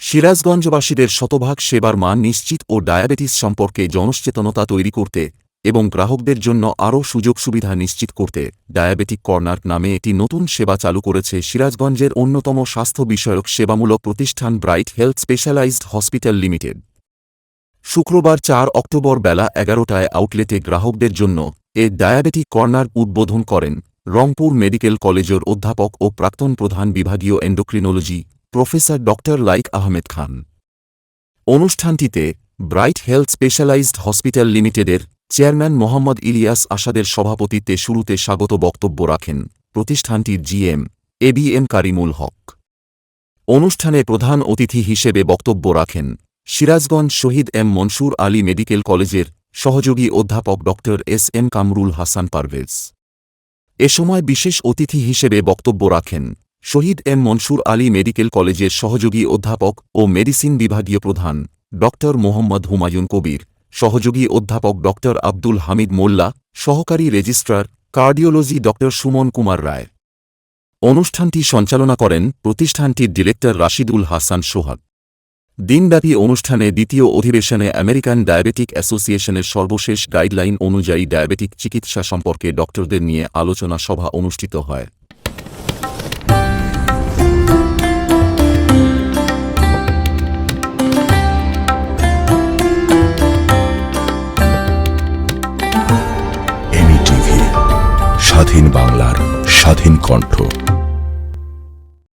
সিরাজগঞ্জবাসীদের শতভাগ সেবার মান নিশ্চিত ও ডায়াবেটিস সম্পর্কে জনসচেতনতা তৈরি করতে এবং গ্রাহকদের জন্য আরও সুযোগ সুবিধা নিশ্চিত করতে ডায়াবেটিক কর্নার নামে একটি নতুন সেবা চালু করেছে সিরাজগঞ্জের অন্যতম স্বাস্থ্য বিষয়ক সেবামূলক প্রতিষ্ঠান Bright Health Specialised Hospital Limited. শুক্রবার চার অক্টোবর বেলা এগারোটায় আউটলেটে গ্রাহকদের জন্য এ ডায়াবেটিক কর্নার উদ্বোধন করেন রংপুর মেডিকেল কলেজের অধ্যাপক ও প্রাক্তন প্রধান বিভাগীয় এন্ডোক্রিনোলজি প্রফেসর ড লাইক আহমেদ খান। অনুষ্ঠানটিতে ব্রাইট হেলথ স্পেশালাইজড হসপিটাল লিমিটেডের চেয়ারম্যান মোহাম্মদ ইলিয়াস আসাদের সভাপতিত্বে শুরুতে স্বাগত বক্তব্য রাখেন প্রতিষ্ঠানটির জিএম এবিএম কারিমুল হক। অনুষ্ঠানে প্রধান অতিথি হিসেবে বক্তব্য রাখেন সিরাজগঞ্জ শহীদ এম মনসুর আলী মেডিকেল কলেজের সহযোগী অধ্যাপক ড এস এম কামরুল হাসান পারভেজ। এ সময় বিশেষ অতিথি হিসেবে বক্তব্য রাখেন শহীদ এম মনসুর আলী মেডিকেল কলেজের সহযোগী অধ্যাপক ও মেডিসিন বিভাগীয় প্রধান ড মোহাম্মদ হুমায়ুন কবির, সহযোগী অধ্যাপক ড আব্দুল হামিদ মোল্লা, সহকারী রেজিস্ট্রার, কার্ডিওলজি ড সুমন কুমার রায়। অনুষ্ঠানটি সঞ্চালনা করেন প্রতিষ্ঠানটির ডিরেক্টর রাশিদুল হাসান সোহাগ। দিনব্যাপী অনুষ্ঠানে দ্বিতীয় অধিবেশনে আমেরিকান ডায়াবেটিক অ্যাসোসিয়েশনের সর্বশেষ গাইডলাইন অনুযায়ী ডায়াবেটিক চিকিৎসা সম্পর্কে ডক্টরদের নিয়ে আলোচনা সভা অনুষ্ঠিত হয়। এমইটিভি স্বাধীন বাংলার স্বাধীন কণ্ঠ।